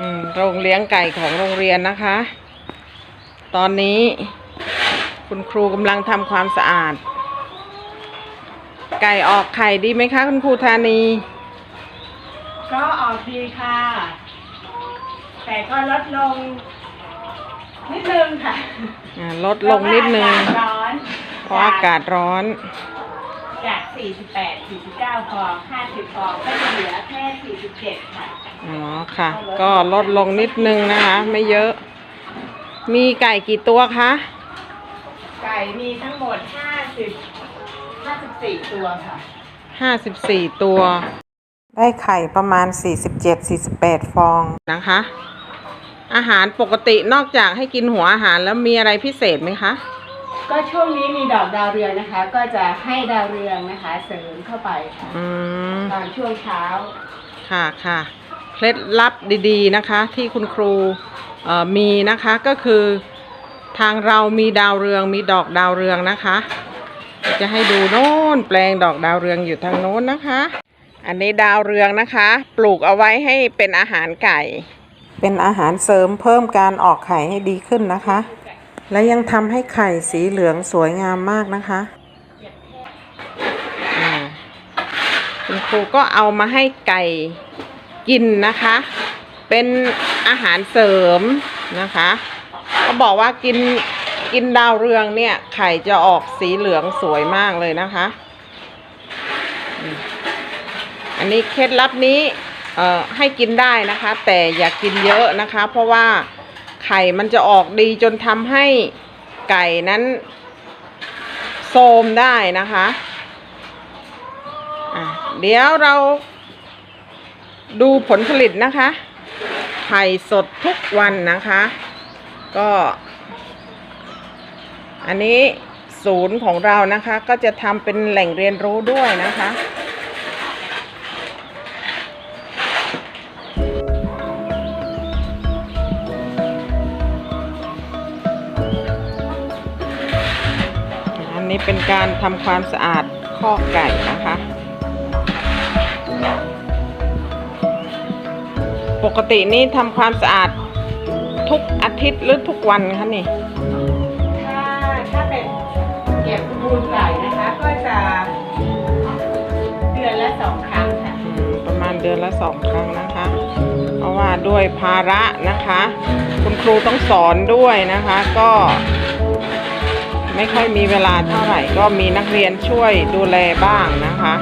อืมโรงเลี้ยงไก่ของโรงเรียนนะคะ ตอนนี้คุณครูกำลังทำความสะอาด ไก่ออกไข่ดีไหมคะ คุณครูธานี ก็ออกดีค่ะ แต่ก็ลดลง นิดนึงค่ะอ่าลดลงนิดนึงเพราะว่าอากาศร้อนเพราะอากาศร้อน จาก 48 49 ฟอง 50 ฟอง ก็จะเหลือแค่ 47 ค่ะ อ๋อค่ะ ก็ลดลงนิดนึงนะคะ ไม่เยอะ มีไก่กี่ตัวคะ ไก่มีทั้งหมด50 54ตัวค่ะห้าสิบสี่ตัว ได้ไข่ประมาณสี่สิบเจ็ดสี่สิบแปดฟองนะคะ อาหารปกตินอกจากให้กินหัวอาหารแล้วมีอะไรพิเศษไหมคะ ก็ช่วงนี้มีดอกดาวเรืองนะคะ ก็จะให้ดาวเรืองนะคะ เสริมเข้าไปค่ะอืมตอนช่วงเช้าค่ะค่ะ เคล็ดลับดีๆนะคะ ที่คุณครูมีนะคะก็คือทางเรามีดาวเรืองมีดอกดาวเรืองนะคะ จะให้ดูโน่นแปลงดอกดาวเรืองอยู่ทางโน้นนะคะ อันนี้ดาวเรืองนะคะ ปลูกเอาไว้ให้เป็นอาหารไก่ เป็นอาหารเสริมเพิ่มการออกไข่ให้ดีขึ้นนะคะ และยังทำให้ไข่สีเหลืองสวยงามมากนะคะคุณครูก็เอามาให้ไก่ กินนะคะ เป็นอาหารเสริมนะคะก็บอกว่ากินกินดาวเรืองเนี่ย ไข่จะออกสีเหลืองสวยมากเลยนะคะ อันนี้เคล็ดลับนี้เอ่อให้กินได้นะคะ แต่อย่ากกินเยอะนะคะ เพราะว่าไข่มันจะออกดีจนทำให้ไก่นั้นโทมได้นะคะะเดี๋ยวเรา ดูผลผลิตนะคะ ไข่สดทุกวันนะคะ ก็ อันนี้ศูนย์ของเรานะคะ ก็จะทำเป็นแหล่งเรียนรู้ด้วยนะคะอันนี้เป็นการทำความสะอาดคอไก่นะคะ ปกตินี่ทำความสะอาดทุกอาทิตย์หรือทุกวันคะนี่ ถ้าถ้าเป็นเก็บมูลไก่นะคะ ก็จะเดือนละสองครั้งค่ะอืมประมาณเดือนละสองครั้งนะคะ เพราะว่าด้วยภาระนะคะ คุณครูต้องสอนด้วยนะคะ ก็ ไม่ค่อยมีเวลาเท่าไหร่ ก็มีนักเรียนช่วยดูแลบ้างนะคะ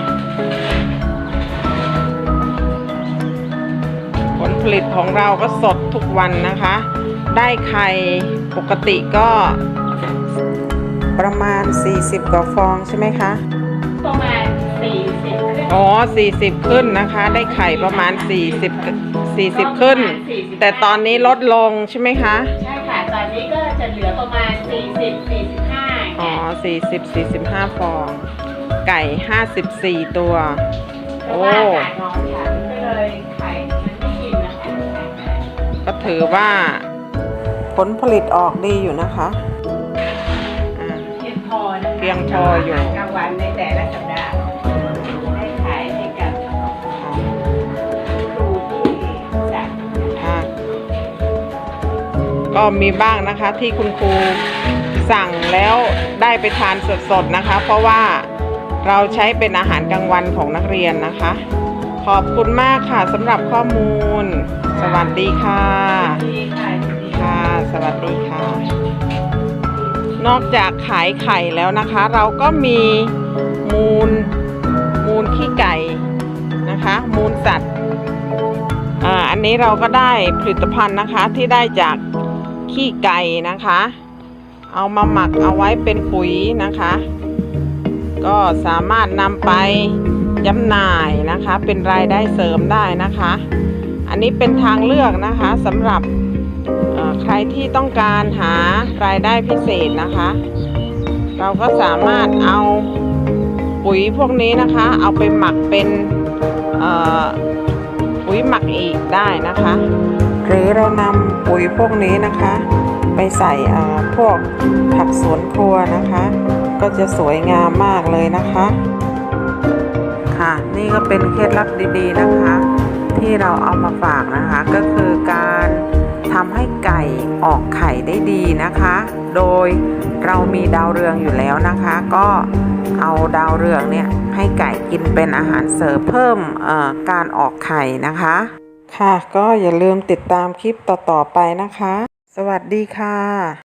ลผลิตของเราก็สดทุกวันนะคะ ได้ไข่ปกติก็ประมาณ 40 กว่าฟองใช่ไหมคะ ประมาณ 40ขึ้นอ๋อ 40 ขึ้นนะคะ ได้ไข่ประมาณ 40 40 ขึ้น แต่ตอนนี้ลดลงใช่ไหมคะ ใช่ค่ะ ตอนนี้ก็จะเหลือประมาณ 40 45 อ๋อเนี่ย40 45 ฟอง ไก่ 54 ตัวเพโอ้ ถือว่า ผลผลิตออกดีอยู่นะคะอ่า เพียงพอนะคะเพียงพออยู่าหารกลางวันในแต่ละสัปดาห์ได้ขายให้กับอ๋อครูที่จัดค่ะก็มีบ้างนะคะที่คุณครูสั่งแล้วได้ไปทานสดๆนะคะ เพราะว่าเราใช้เป็นอาหารกลางวันของนักเรียนนะคะ ขอบคุณมากค่ะสำหรับข้อมูล ส วัสดีค่ะดีค่ะดีค่ะ สวัสดีค่ะ นอกจากขายไข่แล้วนะคะ เราก็มีมูลมูลขี้ไก่นะคะ มูลสัตว์อ่าอันนี้เราก็ได้ผลิตภัณฑ์นะคะที่ได้จากขี้ไก่นะคะ เอามาหมักเอาไว้เป็นปุ๋ยนะคะ ก็สามารถนำไปจำหน่ายนะคะ เป็นรายได้เสริมได้นะคะอั นนี้เป็นทางเลือกนะคะสำหรับใครที่ต้องการหารายได้พิเศษนะคะ เราก็สามารถเอาปุ๋ยพวกนี้นะคะ เอาไปหมักเป็นปุ๋ยหมักอีกได้นะคะ หรือเรานำปุ๋ยพวกนี้นะคะ ไปใส่พวกผักสวนครัวนะคะ ก็จะสวยงามมากเลยนะคะ ค่ะนี่ก็เป็นเคล็ดลับดีๆนะคะ ที่เราเอามาฝากนะคะ ก็คือการทำให้ไก่ออกไข่ได้ดีนะคะ โดยเรามีดาวเรืองอยู่แล้วนะคะ ก็เอาดาวเรืองเนี่ยให้ไก่กินเป็นอาหารเสริมเพิ่มการออกไข่นะคะ ค่ะก็อย่าลืมติดตามคลิปต่อๆไปนะคะ สวัสดีค่ะ